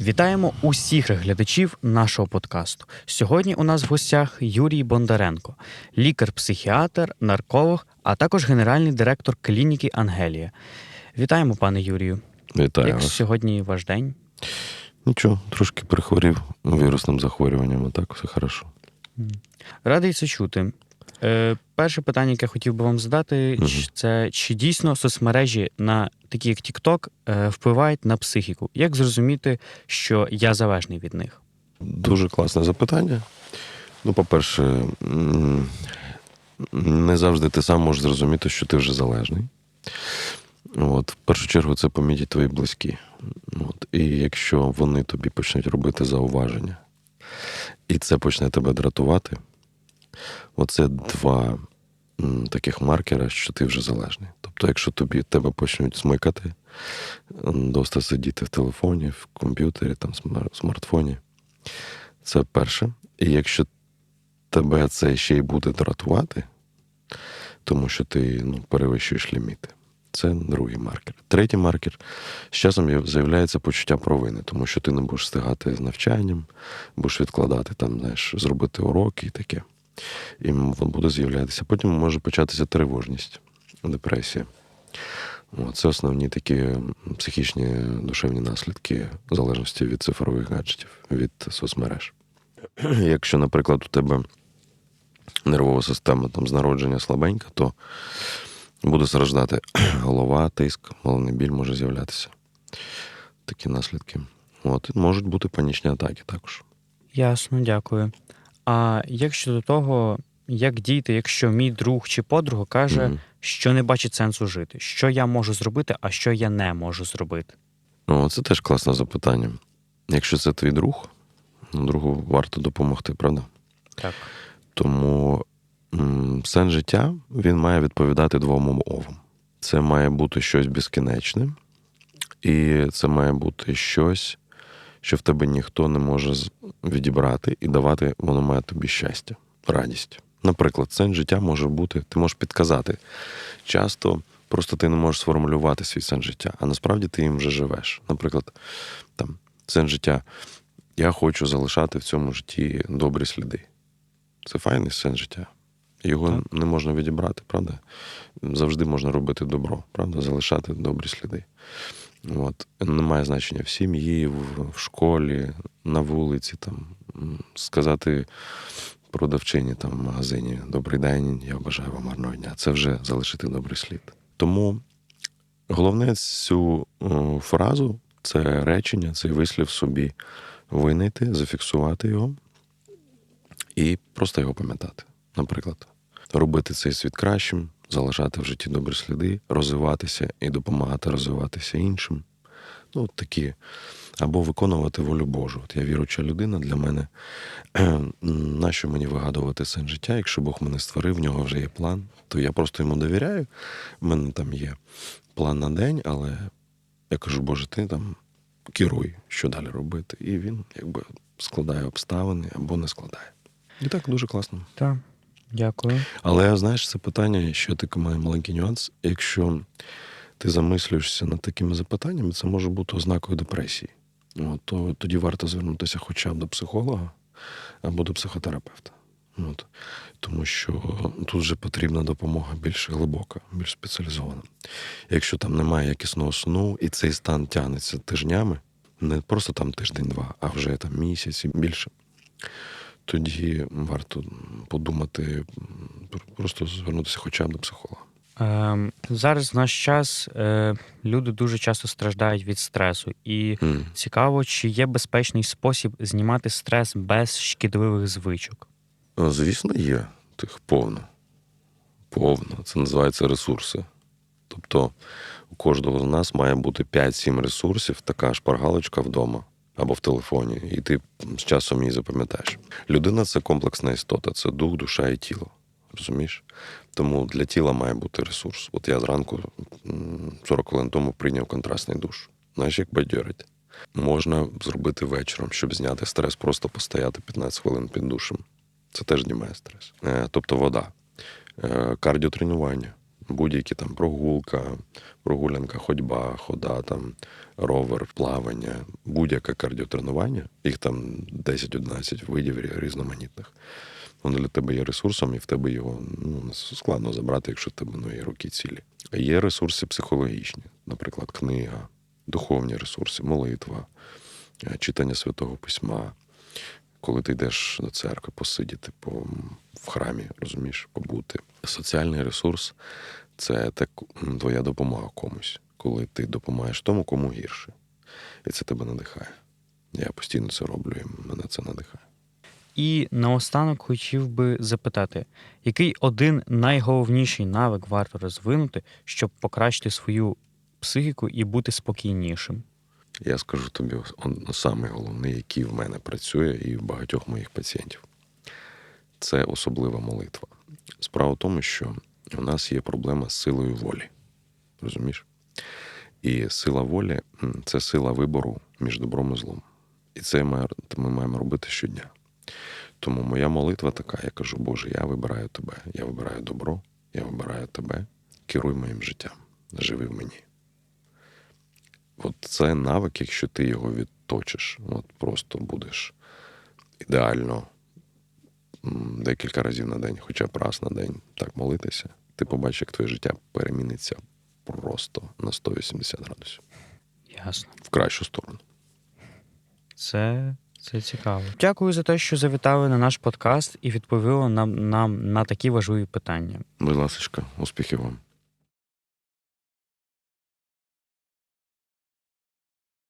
Вітаємо усіх глядачів нашого подкасту. Сьогодні у нас в гостях Юрій Бондаренко, лікар-психіатр, нарколог, а також генеральний директор клініки Ангелія. Вітаємо, пане Юрію. Вітаю Як вас. сьогодні ваш день? Нічого, трошки перехворів вірусним захворюванням, а так все хорошо. Радий це чути. Е, перше питання, яке хотів би вам задати, ч- це чи дійсно соцмережі на такі як TikTok е, впливають на психіку? Як зрозуміти, що я залежний від них? Дуже класне запитання. Ну, по-перше, не завжди ти сам можеш зрозуміти, що ти вже залежний. От, в першу чергу, це помітять твої близькі. От, і якщо вони тобі почнуть робити зауваження, і це почне тебе дратувати, оце два таких маркера, що ти вже залежний. Тобто, якщо тобі тебе почнуть смикати, досить сидіти в телефоні, в комп'ютері, там, смар- смартфоні, це перше. І якщо тебе це ще й буде дратувати, тому що ти ну, перевищуєш ліміти. Це другий маркер. Третій маркер з часом з'являється почуття провини, тому що ти не будеш встигати з навчанням, будеш відкладати там, знаєш, зробити уроки і таке. І буде з'являтися. Потім може початися тривожність, депресія. Це основні такі психічні душевні наслідки в залежності від цифрових гаджетів, від соцмереж. Якщо, наприклад, у тебе нервова система там з народження слабенька, то буде страждати голова, тиск, головний біль може з'являтися. Такі наслідки. От, можуть бути панічні атаки також. Ясно, дякую. А як щодо того, як діяти, якщо мій друг чи подруга каже, Мгм. що не бачить сенсу жити, що я можу зробити, а що я не можу зробити? Ну, це теж класне запитання. Якщо це твій друг, другу варто допомогти, правда? Так. Тому сенс життя він має відповідати двом умовам. Це має бути щось безкінечне, і це має бути щось, що в тебе ніхто не може відібрати і давати, воно має тобі щастя, радість. Наприклад, сенс життя може бути, ти можеш підказати. Часто просто ти не можеш сформулювати свій сенс життя, а насправді ти їм вже живеш. Наприклад, там сенс життя. Я хочу залишати в цьому житті добрі сліди. Це файний сенс життя. Його не можна відібрати, правда? Завжди можна робити добро, правда? Залишати добрі сліди. От. Немає значення в сім'ї, в, школі, на вулиці, там, сказати продавчині там, в магазині Добрий день, я бажаю вам гарного дня. Це вже залишити добрий слід. Тому головне цю о, фразу, це речення, цей вислів собі винайти, зафіксувати його і просто його пам'ятати. Наприклад, робити цей світ кращим, залишати в житті добрі сліди, розвиватися і допомагати розвиватися іншим. Ну, от такі. Або виконувати волю Божу. От я віруча людина для мене. Нащо мені вигадувати сенс життя? Якщо Бог мене створив, в нього вже є план, то я просто йому довіряю. У мене там є план на день, але я кажу, Боже, ти там керуй, що далі робити. І він якби складає обставини або не складає. І так дуже класно. Так, дякую. Але знаєш, це питання, що такий має маленький нюанс. Якщо ти замислюєшся над такими запитаннями, це може бути ознакою депресії. От, то тоді варто звернутися хоча б до психолога або до психотерапевта. От. Тому що тут вже потрібна допомога більш глибока, більш спеціалізована. Якщо там немає якісного сну, і цей стан тягнеться тижнями, не просто там тиждень-два, а вже там місяць і більше, тоді варто подумати, просто звернутися хоча б до психолога. Ем, зараз в наш час е, люди дуже часто страждають від стресу, і М. цікаво, чи є безпечний спосіб знімати стрес без шкідливих звичок. Ну, Звісно, є тих повно. Повно. Це називається ресурси. Тобто у кожного з нас має бути 5-7 ресурсів, така шпаргалочка вдома або в телефоні, і ти з часом її запам'ятаєш. Людина це комплексна істота, це дух, душа і тіло. Розумієш? Тому для тіла має бути ресурс. От я зранку 40 хвилин тому прийняв контрастний душ. Знаєш, як бадьорить? Можна зробити вечором, щоб зняти стрес, просто постояти 15 хвилин під душем. Це теж знімає стрес. Е, Тобто вода, Е, кардіотренування. Будь-які там прогулка, прогулянка, ходьба, хода, там, ровер, плавання, будь-яке кардіотренування, їх там 10-11 видів різноманітних. Воно для тебе є ресурсом, і в тебе його ну, складно забрати, якщо в тебе ну, є руки цілі. Є ресурси психологічні, наприклад, книга, духовні ресурси, молитва, читання святого письма, коли ти йдеш до церкви, посидіти по, в храмі, розумієш, побути. Соціальний ресурс це так, твоя допомога комусь, коли ти допомагаєш тому, кому гірше. І це тебе надихає. Я постійно це роблю, і мене це надихає. І наостанок хотів би запитати, який один найголовніший навик варто розвинути, щоб покращити свою психіку і бути спокійнішим? Я скажу тобі он- самий головний, який в мене працює і в багатьох моїх пацієнтів. Це особлива молитва. Справа в тому, що у нас є проблема з силою волі. Розумієш? І сила волі це сила вибору між добром і злом. І це ми маємо робити щодня. Тому моя молитва така: я кажу, Боже, я вибираю тебе, я вибираю добро, я вибираю тебе, керуй моїм життям, живи в мені. От це навик, якщо ти його відточиш, от просто будеш ідеально декілька разів на день, хоча б раз на день так молитися, ти побачиш, як твоє життя переміниться просто на 180 градусів Ясно. в кращу сторону. Це, це цікаво. Дякую за те, що завітали на наш подкаст і відповіли нам, нам на такі важливі питання. Будь ласка, успіхів вам.